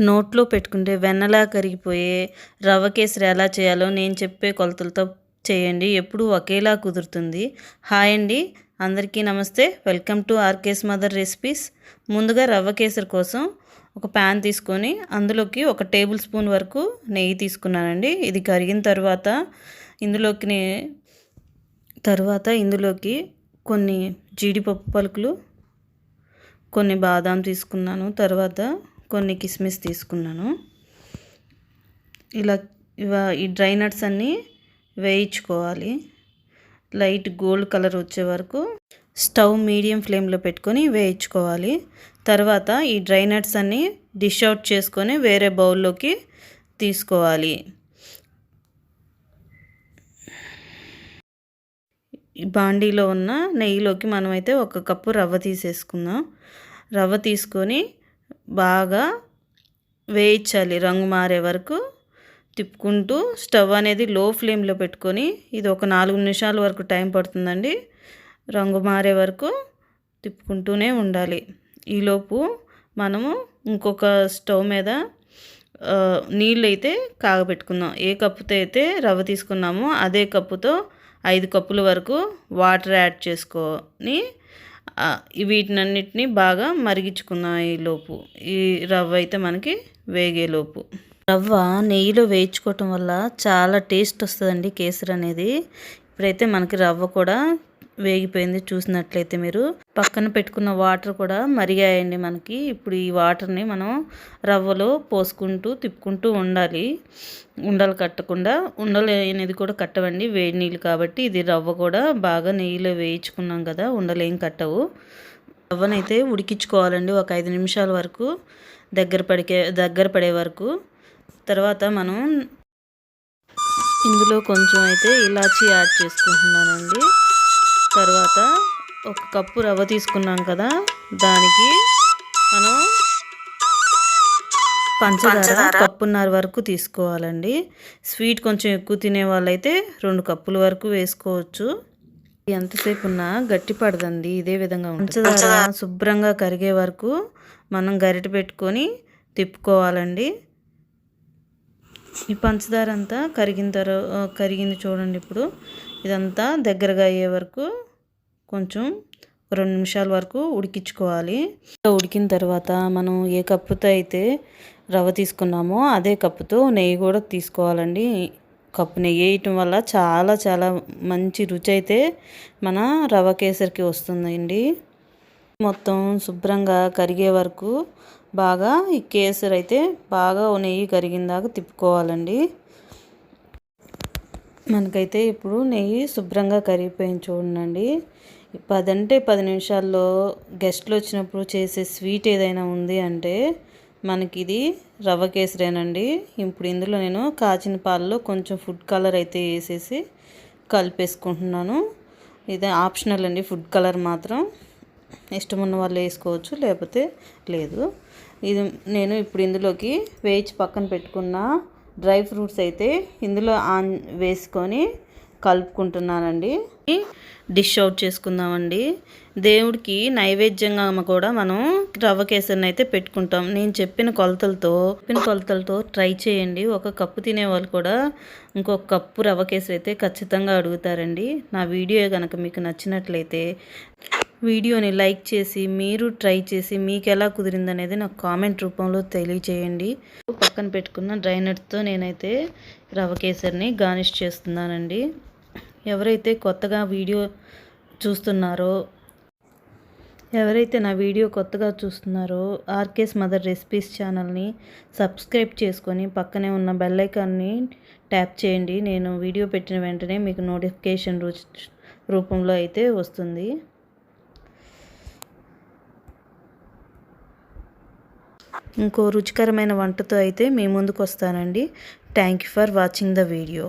నోట్లో పెట్టుకుంటే వెన్నలా కరిగిపోయే రవ్వ కేసరి ఎలా చేయాలో నేను చెప్పే కొలతలతో చేయండి. ఎప్పుడు ఒకేలా కుదురుతుంది. హాయ్ అండి. అందరికీ నమస్తే. Welcome to RK's mother recipes. ముందుగా రవ్వ కేసరి కోసం ఒక ప్యాన్ తీసుకొని అందులోకి ఒక టేబుల్ స్పూన్ వరకు నెయ్యి తీసుకున్నానండి. ఇది కరిగిన తర్వాత ఇందులోకి తర్వాత ఇందులోకి కొన్ని జీడిపప్పు పలుకులు కొన్ని బాదాం తీసుకున్నాను. తర్వాత కొన్ని కిస్మిస్ తీసుకున్నాను. ఇలా ఇవా ఈ డ్రై నట్స్ అన్నీ వేయించుకోవాలి. లైట్ గోల్డ్ కలర్ వచ్చే వరకు స్టవ్ మీడియం ఫ్లేమ్లో పెట్టుకొని వేయించుకోవాలి. తర్వాత ఈ డ్రై నట్స్ అన్నీ డిష్ అవుట్ చేసుకొని వేరే బౌల్లోకి తీసుకోవాలి. బాండీలో ఉన్న నెయ్యిలోకి మనమైతే ఒక కప్పు రవ్వ తీసేసుకుందాం. రవ్వ తీసుకొని బాగా వేయించాలి. రంగు మారే వరకు తిప్పుకుంటూ స్టవ్ అనేది లో ఫ్లేమ్లో పెట్టుకొని ఇది ఒక నాలుగు నిమిషాల వరకు టైం పడుతుందండి. రంగు మారే వరకు తిప్పుకుంటూనే ఉండాలి. ఈలోపు మనము ఇంకొక స్టవ్ మీద నీళ్ళు అయితే కాగబెట్టుకుందాం. ఏ కప్పుతో అయితే రవ్వ తీసుకున్నామో అదే కప్పుతో ఐదు కప్పుల వరకు వాటర్ యాడ్ చేసుకొని వీటినన్నిటిని బాగా మరిగించుకున్నాయి లోపు. ఈ రవ్వ అయితే మనకి వేగేలోపు రవ్వ నెయ్యిలో వేయించుకోవటం వల్ల చాలా టేస్ట్ వస్తుందండి కేసరి అనేది ఇప్పుడైతే మనకి రవ్వ కూడా వేగిపోయింది చూసినట్లయితే మీరు. పక్కన పెట్టుకున్న వాటర్ కూడా మరిగాయండి మనకి. ఇప్పుడు ఈ వాటర్ని మనం రవ్వలో పోసుకుంటూ తిప్పుకుంటూ ఉండాలి. ఉండలు కట్టకుండా. ఉండలు అనేది కూడా కట్టవండి. వేడి నీళ్ళు కాబట్టి ఇది రవ్వ కూడా బాగా నెయ్యిలో వేయించుకున్నాం కదా ఉండలు ఏం కట్టవు. రవ్వనైతే ఉడికించుకోవాలండి ఒక ఐదు నిమిషాల వరకు దగ్గర పడికే దగ్గర పడే వరకు. తర్వాత మనం ఇందులో కొంచెం అయితే ఇలాచీ యాడ్ చేసుకుంటున్నానండి. తర్వాత ఒక కప్పు రవ్వ తీసుకున్నాం కదా దానికి మనం పంచదార కప్పున్నర వరకు తీసుకోవాలండి. స్వీట్ కొంచెం ఎక్కువ తినే వాళ్ళైతే రెండు కప్పుల వరకు వేసుకోవచ్చు. ఎంతసేపు ఉన్నా గట్టి పడదండి ఇదే విధంగా పంచదార శుభ్రంగా కరిగే వరకు మనం గరిట పెట్టుకొని తిప్పుకోవాలండి. ఈ పంచదార అంతా కరిగిన తర్వాత కరిగింది చూడండి ఇప్పుడు. ఇదంతా దగ్గరగా అయ్యే వరకు కొంచెం రెండు నిమిషాల వరకు ఉడికించుకోవాలి. ఉడికిన తర్వాత మనం ఏ కప్పుతో అయితే రవ్వ తీసుకున్నామో అదే కప్పుతో నెయ్యి కూడా తీసుకోవాలండి. కప్పు నెయ్యి వేయటం వల్ల చాలా చాలా మంచి రుచి అయితే మన రవ్వ కేసరికి వస్తుందండి. మొత్తం శుభ్రంగా కరిగే వరకు బాగా ఈ కేసరి అయితే బాగా నెయ్యి కరిగిందాక తిప్పుకోవాలండి. మనకైతే ఇప్పుడు నెయ్యి శుభ్రంగా కరిగిపోయింది చూడండి పదంటే పది నిమిషాల్లో గెస్ట్లు వచ్చినప్పుడు చేసే స్వీట్ ఏదైనా ఉంది అంటే మనకి ఇది రవ్వ కేసరేనండి. ఇప్పుడు ఇందులో నేను కాచిన పాలలో కొంచెం ఫుడ్ కలర్ అయితే వేసేసి కలిపేసుకుంటున్నాను. ఇది ఆప్షనల్ అండి ఫుడ్ కలర్ మాత్రం. ఇష్టం ఉన్న వాళ్ళు వేసుకోవచ్చు లేకపోతే లేదు. ఇది నేను ఇప్పుడు ఇందులోకి వేయించి పక్కన పెట్టుకున్న డ్రై ఫ్రూట్స్ అయితే ఇందులో ఆన్ వేసుకొని కలుపుకుంటున్నానండి. డిష్ అవుట్ చేసుకుందామండి. దేవుడికి నైవేద్యంగా కూడా మనం రవ్వ కేసరిని అయితే పెట్టుకుంటాం. నేను చెప్పిన కొలతలతో చెప్పిన కొలతలతో ట్రై చేయండి. ఒక కప్పు తినే వాళ్ళు కూడా ఇంకొక కప్పు రవ్వ కేసరి అయితే ఖచ్చితంగా అడుగుతారండి. నా వీడియో కనుక మీకు నచ్చినట్లయితే వీడియోని లైక్ చేసి మీరు ట్రై చేసి మీకు ఎలా కుదిరిందనేది నాకు కామెంట్ రూపంలో తెలియచేయండి. పక్కన పెట్టుకున్న డ్రైనట్తో నేనైతే రవ్వ కేసరిని గార్నిష్ చేస్తున్నానండి. ఎవరైతే కొత్తగా వీడియో చూస్తున్నారో ఎవరైతే నా వీడియో కొత్తగా చూస్తున్నారో ఆర్కేస్ మదర్ రెసిపీస్ ఛానల్ని సబ్స్క్రైబ్ చేసుకొని పక్కనే ఉన్న బెల్ ఐకాన్ని ట్యాప్ చేయండి. నేను వీడియో పెట్టిన వెంటనే మీకు నోటిఫికేషన్ రూపంలో అయితే వస్తుంది. ఇంకో రుచికరమైన వంటతో అయితే మీ ముందుకు వస్తానండి thank you for watching the video